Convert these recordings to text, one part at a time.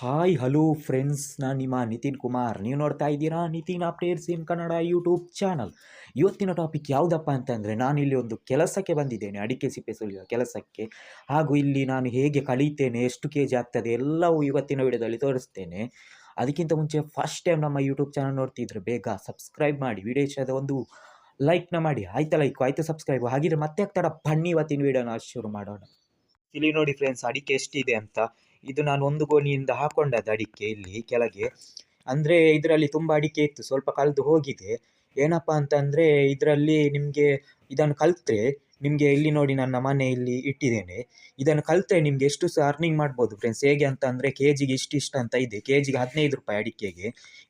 Hi hello friends ನಾನು ನಿಮ್ಮ ನಿತಿನ್ ಕುಮಾರ್. ನೀವು ನೋಡ್ತಾ ಇದ್ದೀರಾ Nitin updates in Kannada YouTube channel. ಇವತ್ತಿನ ಟಾಪಿಕ್ ಯಾವುದಪ್ಪ ಅಂತಂದರೆ ಇಲ್ಲಿ ಒಂದು ಕೆಲಸಕ್ಕೆ ಬಂದಿದ್ದೇನೆ, ಅಡಿಕೆ ಸಿಪ್ಪೆ ಸುಲಿಯುವ ಕೆಲಸಕ್ಕೆ. ಹಾಗೂ ಇಲ್ಲಿ ನಾನು ಹೇಗೆ ಕಳೀತೇನೆ, ಎಷ್ಟು ಕೆ ಜಿ ಆಗ್ತದೆ ಎಲ್ಲವೂ ಇವತ್ತಿನ ವಿಡಿಯೋದಲ್ಲಿ ತೋರಿಸ್ತೇನೆ. ಅದಕ್ಕಿಂತ ಮುಂಚೆ ಫಸ್ಟ್ ಟೈಮ್ ನಮ್ಮ ಯೂಟ್ಯೂಬ್ ಚಾನಲ್ ನೋಡ್ತಿದ್ರೆ ಬೇಗ ಸಬ್ಸ್ಕ್ರೈಬ್ ಮಾಡಿ. ವಿಡಿಯೋ ಒಂದು ಲೈಕ್ನ ಮಾಡಿ. ಆಯ್ತಾ ಲೈಕ್ ಆಯ್ತು ಸಬ್ಸ್ಕ್ರೈಬ್ ಹಾಗಿದ್ರೆ ಮತ್ತೆ ಆಗ್ತಾಡ ಬನ್ನಿ ಇವತ್ತಿನ ವಿಡಿಯೋನ ಶುರು ಮಾಡೋಣ. ಇಲ್ಲಿ ನೋಡಿ ಫ್ರೆಂಡ್ಸ್ ಅಡಿಕೆ ಎಷ್ಟಿದೆ ಅಂತ. ಇದು ನಾನು ಒಂದು ಗೋಣಿಯಿಂದ ಹಾಕೊಂಡದ್ದು ಅಡಿಕೆ ಇಲ್ಲಿ ಕೆಳಗೆ. ಅಂದರೆ ಇದರಲ್ಲಿ ತುಂಬ ಅಡಿಕೆ ಇತ್ತು, ಸ್ವಲ್ಪ ಕಳೆದು ಹೋಗಿದೆ. ಏನಪ್ಪ ಅಂತಂದರೆ ಇದರಲ್ಲಿ ನಿಮಗೆ ಇದನ್ನು ಕಲಿತ್ರೆ ನಿಮಗೆ ಇಲ್ಲಿ ನೋಡಿ ನನ್ನ ಮನೆ ಇಲ್ಲಿ ಇಟ್ಟಿದ್ದೇನೆ. ಇದನ್ನು ಕಲಿತ್ರೆ ನಿಮಗೆ ಎಷ್ಟು ಸಹ ಅರ್ನಿಂಗ್ ಮಾಡ್ಬೋದು ಫ್ರೆಂಡ್ಸ್ ಹೇಗೆ ಅಂತ ಅಂದರೆ ಕೆ ಜಿಗೆ ಇಷ್ಟಿಷ್ಟು ಅಂತ ಇದೆ. ಕೆ ಜಿಗೆ ಹದಿನೈದು ರೂಪಾಯಿ ಅಡಿಕೆಗೆ,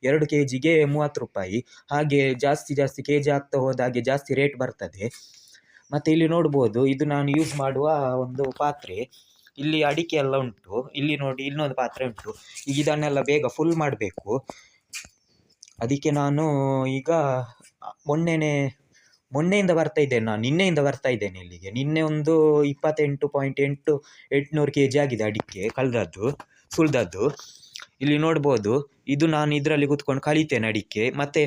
ಎರಡು ಕೆ ಜಿಗೆ ಮೂವತ್ತು ರೂಪಾಯಿ. ಹಾಗೆ ಜಾಸ್ತಿ ಜಾಸ್ತಿ ಕೆ ಜಿ ಆಗ್ತಾ ಹೋದ ಹಾಗೆ ಜಾಸ್ತಿ ರೇಟ್ ಬರ್ತದೆ. ಮತ್ತು ಇಲ್ಲಿ ನೋಡ್ಬೋದು, ಇದು ನಾನು ಯೂಸ್ ಮಾಡುವ ಒಂದು ಪಾತ್ರೆ. ಇಲ್ಲಿ ಅಡಿಕೆ ಎಲ್ಲ ಉಂಟು. ಇಲ್ಲಿ ನೋಡಿ ಇನ್ನೊಂದು ಪಾತ್ರೆ ಉಂಟು. ಈಗ ಇದನ್ನೆಲ್ಲ ಬೇಗ ಫುಲ್ ಮಾಡಬೇಕು. ಅದಕ್ಕೆ ನಾನು ಈಗ ಮೊನ್ನೆನೇ, ಮೊನ್ನೆಯಿಂದ ಬರ್ತಾ ಇದ್ದೇನೆ ನಾನು. ನಿನ್ನೆಯಿಂದ ಬರ್ತಾ ಇದ್ದೇನೆ ಇಲ್ಲಿಗೆ. ನಿನ್ನೆ ಒಂದು ಇಪ್ಪತ್ತೆಂಟು ಪಾಯಿಂಟ್ ಎಂಟು ಎಂಟುನೂರು ಕೆ ಜಿ ಆಗಿದೆ ಅಡಿಕೆ, ಕಳೆದದ್ದು, ಸುಲಿದದ್ದು. ಇಲ್ಲಿ ನೋಡ್ಬೋದು. ಇದು ನಾನು ಇದರಲ್ಲಿ ಕೂತ್ಕೊಂಡು ಕಲಿತೇನೆ ಅಡಿಕೆ. ಮತ್ತು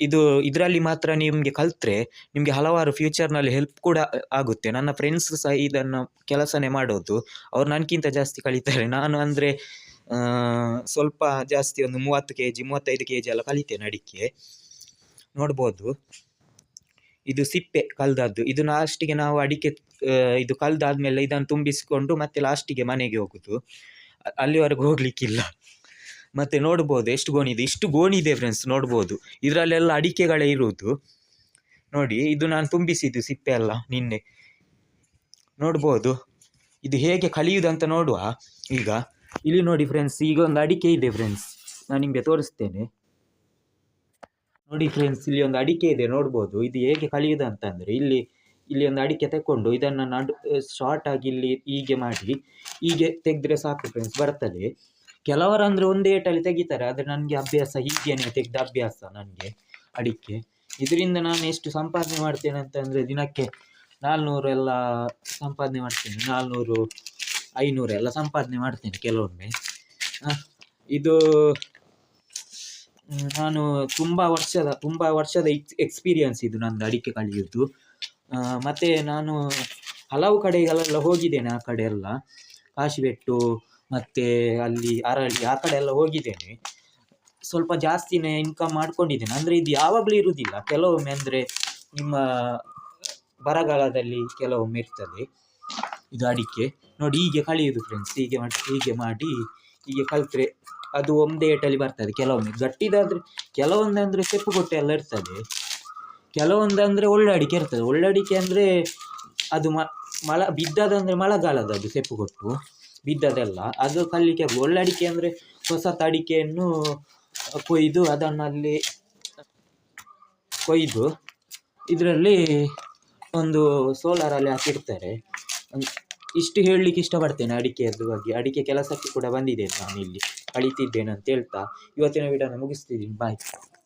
ಇದು ಇದರಲ್ಲಿ ಮಾತ್ರ ನಿಮಗೆ ಕಲಿತ್ರೆ ನಿಮಗೆ ಹಲವಾರು ಫ್ಯೂಚರ್ನಲ್ಲಿ ಹೆಲ್ಪ್ ಕೂಡ ಆಗುತ್ತೆ. ನನ್ನ ಫ್ರೆಂಡ್ಸ್ ಸಹ ಇದನ್ನು ಕೆಲಸನೇ ಮಾಡೋದು. ಅವ್ರು ನನಗಿಂತ ಜಾಸ್ತಿ ಕಲಿತಾರೆ. ನಾನು ಅಂದರೆ ಸ್ವಲ್ಪ ಜಾಸ್ತಿ ಒಂದು ಮೂವತ್ತು ಕೆ ಜಿ ಮೂವತ್ತೈದು ಕೆ ಜಿ ಎಲ್ಲ ಕಲಿತೇನೆ ಅಡಿಕೆ. ನೋಡ್ಬೋದು. ಇದು ಸಿಪ್ಪೆ ಕಲ್ದದ್ದು. ಇದು ಲಾಸ್ಟಿಗೆ ನಾವು ಅಡಿಕೆ ಇದು ಕಲ್ದಾದ್ಮೇಲೆ ಇದನ್ನು ತುಂಬಿಸಿಕೊಂಡು ಮತ್ತೆ ಲಾಸ್ಟಿಗೆ ಮನೆಗೆ ಹೋಗುದು. ಅಲ್ಲಿವರೆಗೂ ಹೋಗ್ಲಿಕ್ಕಿಲ್ಲ. ಮತ್ತೆ ನೋಡ್ಬೋದು ಎಷ್ಟು ಗೋಣಿ ಇದೆ, ಇಷ್ಟು ಗೋಣಿ ಇದೆ ಫ್ರೆಂಡ್ಸ್ ನೋಡ್ಬೋದು. ಇದರಲ್ಲೆಲ್ಲ ಅಡಿಕೆಗಳೇ ಇರುವುದು. ನೋಡಿ, ಇದು ನಾನು ತುಂಬಿಸಿದ್ದು ಸಿಪ್ಪೆ ಅಲ್ಲ, ನಿನ್ನೆ. ನೋಡ್ಬೋದು. ಇದು ಹೇಗೆ ಕಲಿಯುವುದಂತ ನೋಡುವ. ಈಗ, ಇಲ್ಲಿ ನೋಡಿ ಫ್ರೆಂಡ್ಸ್ ಈಗ ಒಂದು ಅಡಿಕೆ ಇದೆ ಫ್ರೆಂಡ್ಸ್ ನಾನು ನಿಮಗೆ ತೋರಿಸ್ತೇನೆ. ನೋಡಿ ಫ್ರೆಂಡ್ಸ್ ಇಲ್ಲಿ ಒಂದು ಅಡಿಕೆ ಇದೆ, ನೋಡ್ಬೋದು. ಇದು ಹೇಗೆ ಕಲಿಯುವುದಂತಂದರೆ, ಇಲ್ಲಿ ಇಲ್ಲಿ ಒಂದು ಅಡಿಕೆ ತಗೊಂಡು ಇದನ್ನು ನಡು ಶಾರ್ಟ್ ಆಗಿ ಇಲ್ಲಿ ಹೀಗೆ ಮಾಡಿ, ಹೀಗೆ ತೆಗೆದ್ರೆ ಸಾಕು ಫ್ರೆಂಡ್ಸ್ ಬರ್ತದೆ. ಕೆಲವರು ಅಂದರೆ ಒಂದೇ ಏಟಲ್ಲಿ ತೆಗಿತಾರೆ, ಆದರೆ ನನಗೆ ಅಭ್ಯಾಸ ಹೀಗೇನೆ ತೆಗೆದ ಅಭ್ಯಾಸ ನನಗೆ ಅಡಿಕೆ. ಇದರಿಂದ ನಾನು ಎಷ್ಟು ಸಂಪಾದನೆ ಮಾಡ್ತೇನೆ ಅಂತಂದರೆ ದಿನಕ್ಕೆ ನಾಲ್ನೂರು ಎಲ್ಲ ಸಂಪಾದನೆ ಮಾಡ್ತೇನೆ, ನಾಲ್ನೂರು ಐನೂರು ಎಲ್ಲ ಸಂಪಾದನೆ ಮಾಡ್ತೇನೆ ಕೆಲವೊಮ್ಮೆ. ಇದು ನಾನು ತುಂಬ ವರ್ಷದ ತುಂಬ ವರ್ಷದ ಎಕ್ಸ್ ಎಕ್ಸ್ಪೀರಿಯನ್ಸ್ ಇದು ನಂದು ಅಡಿಕೆ ಕಳೆಯೋದು ಮತ್ತು ನಾನು ಹಲವು ಕಡೆಗಳೆಲ್ಲ ಹೋಗಿದ್ದೇನೆ ಆ ಕಡೆ ಎಲ್ಲ. ಕಾಶಿಬೆಟ್ಟು ಮತ್ತು ಅಲ್ಲಿ ಅರಳಿ ಆ ಕಡೆ ಎಲ್ಲ ಹೋಗಿದ್ದೇನೆ. ಸ್ವಲ್ಪ ಜಾಸ್ತಿನೇ ಇನ್ಕಮ್ ಮಾಡ್ಕೊಂಡಿದ್ದೇನೆ. ಅಂದರೆ ಇದು ಯಾವಾಗಲೂ ಇರುವುದಿಲ್ಲ ಕೆಲವೊಮ್ಮೆ ಅಂದರೆ ನಿಮ್ಮ ಬರಗಾಲದಲ್ಲಿ ಕೆಲವೊಮ್ಮೆ ಇರ್ತದೆ ಇದು ಅಡಿಕೆ. ನೋಡಿ ಹೀಗೆ ಕಳೆಯುವುದು ಫ್ರೆಂಡ್ಸ್ ಹೀಗೆ ಮಾಡಿ ಹೀಗೆ ಮಾಡಿ ಹೀಗೆ ಕಲಿತ್ರೆ ಅದು ಒಂದೇ ಏಟಲ್ಲಿ ಬರ್ತದೆ. ಕೆಲವೊಮ್ಮೆ ಗಟ್ಟಿದಾದರೆ ಕೆಲವೊಂದಂದರೆ ಸೆಪ್ಪು ಕೊಟ್ಟೆ ಎಲ್ಲ ಇರ್ತದೆ. ಕೆಲವೊಂದಂದರೆ ಒಳ್ಳೆ ಅಡಿಕೆ ಇರ್ತದೆ. ಒಳ್ಳೆ ಅಡಿಕೆ ಅಂದರೆ ಅದು ಮಳ ಬಿದ್ದದಂದರೆ ಮಳೆಗಾಲದದು ಸೆಪ್ಪು ಕೊಟ್ಟು. ಬಿದ್ದದೆಲ್ಲ. ಅದು ಕಲಿಕೆ ಒಳ್ಳೆ ಅಡಿಕೆ ಅಂದರೆ ಹೊಸ ಅಡಿಕೆಯನ್ನು ಕೊಯ್ದು ಅದನ್ನಲ್ಲಿ ಕೊಯ್ದು ಇದರಲ್ಲಿ ಒಂದು ಸೋಲಾರಲ್ಲಿ ಹಾಕಿರ್ತಾರೆ ಇಷ್ಟು ಹೇಳಲಿಕ್ಕೆ ಇಷ್ಟಪಡ್ತೇನೆ ಅಡಿಕೆಯದ್ದು ಬಗ್ಗೆ. ಅಡಿಕೆ ಕೆಲಸಕ್ಕೆ ಕೂಡ ಬಂದಿದ್ದೇನೆ ನಾನು ಇಲ್ಲಿ. ಕಳಿತಿದ್ದೇನೆ ಅಂತ ಹೇಳ್ತಾ ಇವತ್ತಿನ ವಿಡಿಯೋನ ಮುಗಿಸ್ತಿದ್ದೀನಿ. ಬಾಯ್